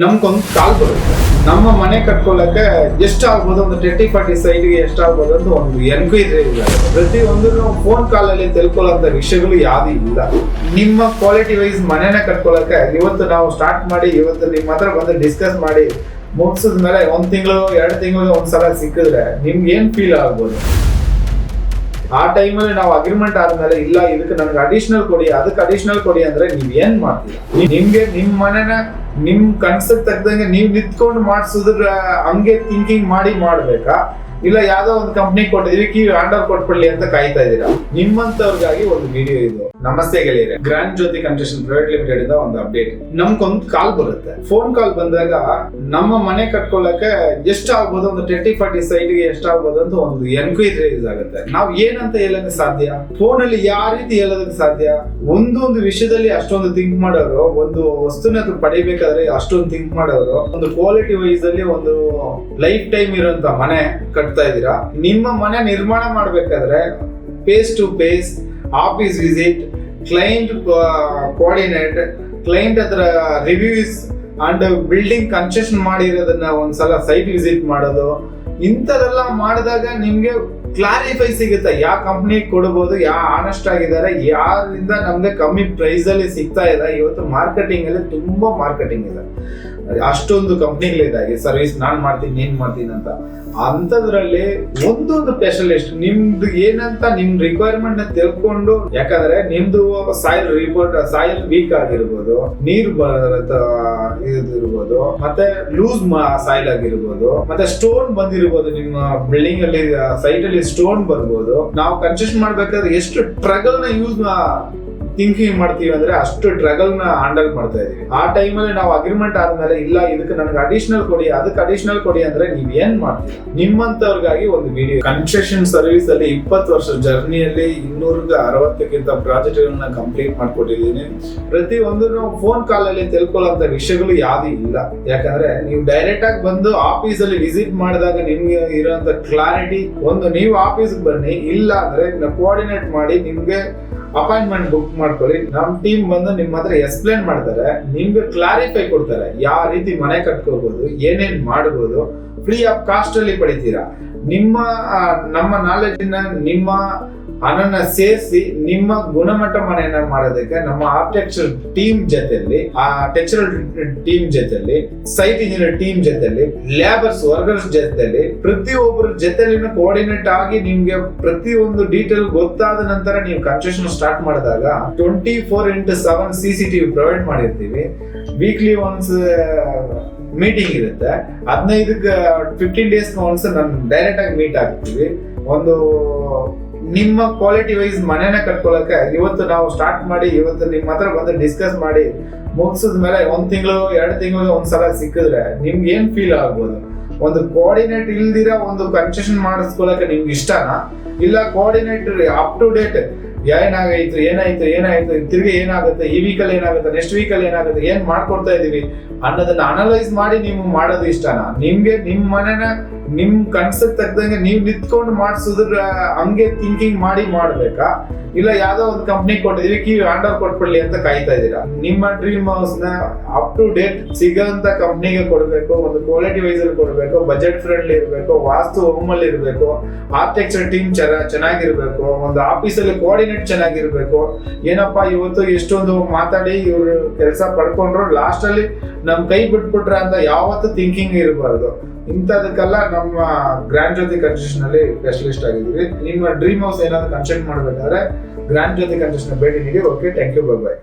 ನಮ್ಗೊಂದು ಕಾಲ್ ಬರುತ್ತೆ. ನಮ್ಮ ಮನೆ ಕಟ್ಕೊಳ್ಳಕ್ಕೆ ಎಷ್ಟಾಗ್ಬೋದು? ಒಂದು ಟ್ವೆಂಟಿ ಫಾರ್ಟಿ ಸೈಡ್ಗೆ ಎಷ್ಟಾಗ್ಬೋದು ಅಂತ ಒಂದು ಎನ್ಕ್ವೈರಿ ಇದೆ. ಪ್ರತಿ ಒಂದು ಫೋನ್ ಕಾಲಲ್ಲಿ ತಿಳ್ಕೊಳ್ಳೋಂಥ ವಿಷಯಗಳು ಯಾವ್ದು ಇಲ್ಲ. ನಿಮ್ಮ ಕ್ವಾಲಿಟಿ ವೈಸ್ ಮನೆನ ಕಟ್ಕೊಳ್ಳೋಕೆ ಇವತ್ತು ನಾವು ಸ್ಟಾರ್ಟ್ ಮಾಡಿ, ಇವತ್ತು ನಿಮ್ಮ ಹತ್ರ ಬಂದು ಡಿಸ್ಕಸ್ ಮಾಡಿ, ಮುಗಿಸಿದ್ಮೇಲೆ ಒಂದ್ ತಿಂಗಳು, ಎರಡು ತಿಂಗಳು ಒಂದ್ಸಲ ಸಿಕ್ಕಿದ್ರೆ ನಿಮ್ಗೆ ಏನು ಫೀಲ್ ಆಗ್ಬೋದು? ಆ ಟೈಮಲ್ಲಿ ನಾವು ಅಗ್ರಿಮೆಂಟ್ ಆದ್ಮೇಲೆ ಇಲ್ಲ, ಇದಕ್ಕೆ ನನಗೆ ಅಡಿಷನಲ್ ಕೊಡಿ, ಅದಕ್ಕೆ ಅಡಿಷನಲ್ ಕೊಡಿ ಅಂದ್ರೆ ನೀವ್ ಏನ್ ಮಾಡ್ತೀರಾ? ನಿಮ್ಗೆ ನಿಮ್ ಮನೆನ, ನಿಮ್ ಕನ್ಸಕ್ ತಗ್ದಂಗೆ ನೀವ್ ನಿಂತ್ಕೊಂಡು ಮಾಡಿಸಿದ್ರ, ಹಂಗೆ ಥಿಂಕಿಂಗ್ ಮಾಡಿ ಮಾಡ್ಬೇಕಾ? ಇಲ್ಲ, ಯಾವ್ದೋ ಒಂದು ಕಂಪ್ನಿ ಕೊಟ್ಟಿದೀವಿ ಹ್ಯಾಂಡ್ ಆರ್ಡರ್ ಕೊಟ್ಬಿಡ್ಲಿ ಅಂತ ಕಾಯ್ತಾ ಇದ್ದೀರಾ? ನಿಮ್ಮಂತವ್ರಿಗಾಗಿ ಒಂದು ವಿಡಿಯೋ ಇದು. ನಮಸ್ತೆ ಗೆಳೆಯರೆ. Grand Jyothi construction private limited ಇಂದ ಒಂದು ಅಪ್ಡೇಟ್ ನಮ್ಗೊಂದು ಕಾಲ್ ಬರುತ್ತೆ. ಫೋನ್ ಕಾಲ್ ಬಂದಾಗ ನಮ್ಮ ಮನೆ ಕಟ್ಕೊಳ್ಳಕ್ಕೆ ಎಷ್ಟಾಗ್ಬೋದು ಒಂದು ಟ್ವೆಂಟಿ ಫಾರ್ಟಿ ಸೈಟ್ಗೆ ಎಷ್ಟಾಗ್ಬೋದು ಅಂತ ಒಂದು ಎನ್ಕ್ವೈರಿ ರೈಸ್ ಆಗುತ್ತೆ. ನಾವು ಏನಂತ ಹೇಳಕ್ಕೆ ಸಾಧ್ಯ? ಫೋನ್ ಅಲ್ಲಿ ಯಾವ ರೀತಿ ಹೇಳೋದಕ್ಕೆ ಸಾಧ್ಯ? ಒಂದೊಂದು ವಿಷಯದಲ್ಲಿ ಅಷ್ಟೊಂದು ಥಿಂಕ್ ಮಾಡೋರು, ಒಂದು ವಸ್ತುನ ಪಡಿಬೇಕಾದ್ರೆ ಅಷ್ಟೊಂದು ಥಿಂಕ್ ಮಾಡೋರು, ಒಂದು ಕ್ವಾಲಿಟಿ ವೈಸ್ ಅಲ್ಲಿ ಒಂದು ಲೈಫ್ ಟೈಮ್ ಇರುವಂತ ಮನೆ ಕಟ್ತಾ ಇದ್ದೀರಾ? ನಿಮ್ಮ ಮನೆ ನಿರ್ಮಾಣ ಮಾಡಬೇಕಾದ್ರೆ face to face office visit client coordinate client ಹತ್ರ ರಿವ್ಯೂಸ್ ಅಂಡ್ ಬಿಲ್ಡಿಂಗ್ ಕನ್ಸ್ಟ್ರಕ್ಷನ್ ಮಾಡಿರೋದನ್ನ ಒಂದ್ಸಲ ಸೈಟ್ ವಿಸಿಟ್ ಮಾಡೋದು. ಇಂಥದೆಲ್ಲ ಮಾಡಿದಾಗ ನಿಮಗೆ ಕ್ಲಾರಿಫೈ ಸಿಗುತ್ತೆ. ಯಾವ ಕಂಪ್ನಿ ಕೊಡ್ಬೋದು ಯಾವ ಆನೆಸ್ಟ್ ಆಗಿದ್ದಾರೆ, ಯಾರಿಂದ ನಮಗೆ ಕಮ್ಮಿ ಪ್ರೈಸ್ ಅಲ್ಲಿ ಸಿಗ್ತಾ ಇದೆ. ಇವತ್ತು ಮಾರ್ಕೆಟಿಂಗ್ ಅಲ್ಲಿ ತುಂಬಾ ಮಾರ್ಕೆಟಿಂಗ್ ಇದೆ. ಅಷ್ಟೊಂದು ಕಂಪ್ನಿಗಳಿದ್ದಾಗೆ ಸರ್ವಿಸ್ ನಾನು ಮಾಡ್ತೀನಿ, ನೀನ್ ಮಾಡ್ತೀನಿ ಅಂತ. ಅಂಥದ್ರಲ್ಲಿ ಒಂದೊಂದು ಸ್ಪೆಷಲಿಸ್ಟ್, ನಿಮ್ದು ಏನಂತ ನಿಮ್ ರಿಕ್ವೈರ್ಮೆಂಟ್ ತಿಳ್ಕೊಂಡು, ಯಾಕಂದ್ರೆ ನಿಮ್ದು ಸಾಯಿಲ್ ರಿಪೋರ್ಟ್ ಸಾಯಿಲ್ ವೀಕ್ ಆಗಿರ್ಬೋದು, ನೀರು ಇರ್ಬೋದು ಮತ್ತೆ ಲೂಸ್ ಸಾಯಿಲ್ ಆಗಿರ್ಬೋದು, ಮತ್ತೆ ಸ್ಟೋನ್ ಬಂದಿರ್ಬೋದು, ನಿಮ್ಮ ಬಿಲ್ಡಿಂಗ್ ಅಲ್ಲಿ ಸೈಟ್ ಅಲ್ಲಿ ಸ್ಟೋನ್ ಬರ್ಬೋದು. ನಾವು ಕನ್ಸ್ಟ್ರಕ್ಷನ್ ಮಾಡ್ಬೇಕಾದ್ರೆ ಎಷ್ಟು ಟ್ರಗಲ್ನ ಯೂಸ್ ಥಿಂಕಿಂಗ್ ಮಾಡ್ತೀವಿ ಅಂದ್ರೆ ಅಷ್ಟು ಟ್ರಗಲ್ನ ಹ್ಯಾಂಡಲ್ ಮಾಡ್ತಾ ಇದೀವಿ. ಆ ಟೈಮಲ್ಲಿ ನಾವು ಅಗ್ರಿಮೆಂಟ್ ಆದ್ಮೇಲೆ ಇಲ್ಲ, ಇದಕ್ಕೆ ನನಗೆ ಅಡಿಷನಲ್ ಕೊಡಿ, ಅದಕ್ಕೆ ಅಡಿಷನಲ್ ಕೊಡಿ ಅಂದ್ರೆ ನೀವ್ ಏನ್ ಮಾಡ್ತೀರಾ? ನಿಮ್ಮಂತವ್ರಿಗಾಗಿ ಒಂದು ವಿಡಿಯೋ ಕನ್ಸ್ಟ್ರಕ್ಷನ್ ಸರ್ವಿಸ್ ಅಲ್ಲಿ ಇಪ್ಪತ್ತು ವರ್ಷ ಜರ್ನಿಯಲ್ಲಿ ಇನ್ನೂರ ಅರವತ್ತಕ್ಕಿಂತ ಪ್ರಾಜೆಕ್ಟ್ ಗಳನ್ನ ಕಂಪ್ಲೀಟ್ ಮಾಡ್ಕೊಟ್ಟಿದ್ದೀನಿ. ಪ್ರತಿ ಒಂದು ಫೋನ್ ಕಾಲ್ ಅಲ್ಲಿ ತಿಳ್ಕೊಳ್ಳೋಂತ ವಿಷಯಗಳು ಯಾವ್ದು ಇಲ್ಲ. ಯಾಕಂದ್ರೆ ನೀವು ಡೈರೆಕ್ಟ್ ಆಗಿ ಬಂದು ಆಫೀಸ್ ಅಲ್ಲಿ ವಿಸಿಟ್ ಮಾಡಿದಾಗ ನಿಮ್ಗೆ ಇರೋಂತ ಕ್ಲಾರಿಟಿ ಒಂದು, ನೀವು ಆಫೀಸ್ ಬನ್ನಿ, ಇಲ್ಲ ಅಂದ್ರೆ ಕೋಆರ್ಡಿನೇಟ್ ಮಾಡಿ ನಿಮ್ಗೆ ಅಪಾಯಿಂಟ್ಮೆಂಟ್ ಬುಕ್ ಮಾಡ್ಕೊಳ್ಳಿ. ನಮ್ಮ ಟೀಮ್ ಬಂದು ನಿಮ್ಮ ಹತ್ರ ಎಕ್ಸ್ಪ್ಲೇನ್ ಮಾಡ್ತಾರೆ. ನಿಮ್ಗೆ ಕ್ಲಾರಿಫೈ ಕೊಡ್ತಾರೆ. ಯಾವ ರೀತಿ ಮನೆ ಕಟ್ಕೋಬಹುದು ಏನೇನ್ ಮಾಡಬಹುದು ಫ್ರೀ ಆಫ್ ಕಾಸ್ಟ್ ಅಲ್ಲಿ ಪಡಿತೀರಾ. ನಿಮ್ಮ ನಮ್ಮ ನಾಲೆಜ್ ನಿಮ್ಮ ಹಣನ ಸೇರಿಸಿ ನಿಮ್ಮ ಗುಣಮಟ್ಟ ಮನೆಯನ್ನ ಮಾಡೋದಕ್ಕೆ ನಮ್ಮ ಆರ್ಕಿಟೆಕ್ಚರ್ ಟೀಮ್ ಜೊತೆಲಿ ಆ ಟೆಕ್ಚರಲ್ ಟೀಮ್ ಜೊತೆಲಿ ಸೈಟ್ ಇಂಜಿನಿಯರ್ ಟೀಮ್ ಜೊತೆಲಿ ಲ್ಯಾಬರ್ಸ್ ವರ್ಕರ್ಸ್ ಜೊತೆಲಿ ಪ್ರತಿಯೊಬ್ಬರ ಜೊತೆಲಿನ ಕೋಆರ್ಡಿನೇಟ್ ಆಗಿ ನಿಮ್ಗೆ ಪ್ರತಿಯೊಂದು ಡೀಟೇಲ್ ಗೊತ್ತಾದ ನಂತರ ನೀವು ಕನ್ಸ್ಟ್ರಕ್ಷನ್ ಸ್ಟಾರ್ಟ್ ಮಾಡಿದಾಗ twenty four into seven C C TV provide ಮಾಡಿರ್ತೀವಿ. ವೀಕ್ಲಿ ಒನ್ಸ್ ಮೀಟಿಂಗ್ ಇರುತ್ತೆ. ಹದಿನೈದಕ್ಕೆ ಫಿಫ್ಟೀನ್ ಡೇಸ್ ಒನ್ಸ್ ನಾನು ಡೈರೆಕ್ಟ್ ಆಗಿ ಮೀಟ್ ಆಗ್ತೀವಿ. ಒಂದು ನಿಮ್ಮ ಕ್ವಾಲಿಟಿ ವೈಸ್ ಮನೆನ ಕಟ್ಕೊಳ್ಳಕ್ಕೆ ಇವತ್ತು ನಾವು ಸ್ಟಾರ್ಟ್ ಮಾಡಿ, ಇವತ್ತು ನಿಮ್ಮ ಹತ್ರ ಬಂದು ಡಿಸ್ಕಸ್ ಮಾಡಿ ಮುಗಿಸಿದ ಮೇಲೆ ಒಂದು ತಿಂಗಳು ಎರಡು ತಿಂಗಳು ಒಂದ್ಸಲ ಸಿಕ್ಕಿದ್ರೆ ನಿಮ್ಗೆ ಏನು ಫೀಲ್ ಆಗ್ಬೋದು? ಒಂದು ಕೋಆರ್ಡಿನೇಟ್ ಇಲ್ದಿರ ಒಂದು ಕನ್ಸೆಷನ್ ಮಾಡಿಸ್ಕೊಳಕ್ಕೆ ನಿಮ್ಗೆ ಇಷ್ಟನಾ? ಇಲ್ಲ ಕೋಆರ್ಡಿನೇಟ್ ಅಪ್ ಟು ಡೇಟ್ ಏನಾಗೈತು, ಏನಾಯ್ತು ಏನಾಯ್ತು, ತಿರ್ಗಿ ಏನಾಗುತ್ತೆ, ಈ ವೀಕಲ್ಲಿ ಏನಾಗುತ್ತೆ ನೆಕ್ಸ್ಟ್ ವೀಕಲ್ಲಿ ಏನಾಗುತ್ತೆ, ಏನ್ ಮಾಡ್ಕೊಡ್ತಾ ಇದೀವಿ? ಅನ್ನೋದನ್ನ ಅನಲೈಸ್ ಮಾಡಿ ನೀವು ಮಾಡೋದು ಇಷ್ಟನಾ? ನಿಮ್ಗೆ ನಿಮ್ ಮನೇನ, ನಿಮ್ ಕನ್ಸಕ್ ತಕ್ಕದಂಗೆ ನೀವು ನಿಂತ್ಕೊಂಡು ಮಾಡಿಸಿದ್ರ, ಹಂಗೆ ಥಿಂಕಿಂಗ್ ಮಾಡಿ ಮಾಡ್ಬೇಕಾ? ಇಲ್ಲ, ಯಾವ್ದೋ ಒಂದು ಕಂಪ್ನಿ ಕೊಟ್ಟಿದೀವಿ ಕೀ ಓವರ್ ಕೊಟ್ಬಿಡ್ಲಿ ಅಂತ ಕಾಯ್ತಾ ಇದ್ದೀರಾ? ನಿಮ್ಮ ಡ್ರೀಮ್ ಹೌಸ್ನ ಅಪ್ ಟು ಡೇಟ್ ಸಿಗೋಂತ ಕಂಪ್ನಿಗೆ ಕೊಡಬೇಕು, ಒಂದು ಕ್ವಾಲಿಟಿ ವೈಸ್ ಅಲ್ಲಿ ಕೊಡ್ಬೇಕು ಬಜೆಟ್ ಫ್ರೆಂಡ್ಲಿ ಇರಬೇಕು, ವಾಸ್ತು ಹೋಮ್ ಅಲ್ಲಿ ಇರಬೇಕು ಆರ್ಕಿಟೆಕ್ಚರ್ ಟೀಮ್ ಚೆನ್ನಾಗಿರ್ಬೇಕು, ಒಂದು ಆಫೀಸಲ್ಲಿ ಕೋಆರ್ಡಿನೇಟ್ ಚೆನ್ನಾಗಿರ್ಬೇಕು. ಏನಪ್ಪಾ, ಇವತ್ತು ಎಷ್ಟೊಂದು ಮಾತಾಡಿ ಇವ್ರು ಕೆಲಸ ಪಡ್ಕೊಂಡ್ರು ಲಾಸ್ಟ್ ಅಲ್ಲಿ ನಮ್ ಕೈ ಬಿಟ್ಬಿಟ್ರ ಅಂತ ಯಾವತ್ತು ಥಿಂಕಿಂಗ್ ಇರಬಾರ್ದು. ಇಂಥದಕ್ಕೆಲ್ಲ ನಮ್ಮ ಗ್ರ್ಯಾಂಡ್ ಜ್ಯೋತಿ ಕನ್ಸ್ಟ್ರಕ್ಷನ್ ಅಲ್ಲಿ ಸ್ಪೆಷಲಿಸ್ಟ್ ಆಗಿದ್ದೀವಿ. ನಿಮ್ಮ ಡ್ರೀಮ್ ಹೌಸ್ ಏನಾದ್ರು ಕನ್ಸ್ಟ್ರಕ್ಟ್ ಮಾಡ್ಬೇಕಾದ್ರೆ ಗ್ರ್ಯಾಂಡ್ ಜ್ಯೋತಿ ಕನ್ಸ್ಟ್ರಕ್ಷನ್ ಭೇಟಿ ನೀಡಿ. Okay thank you bye bye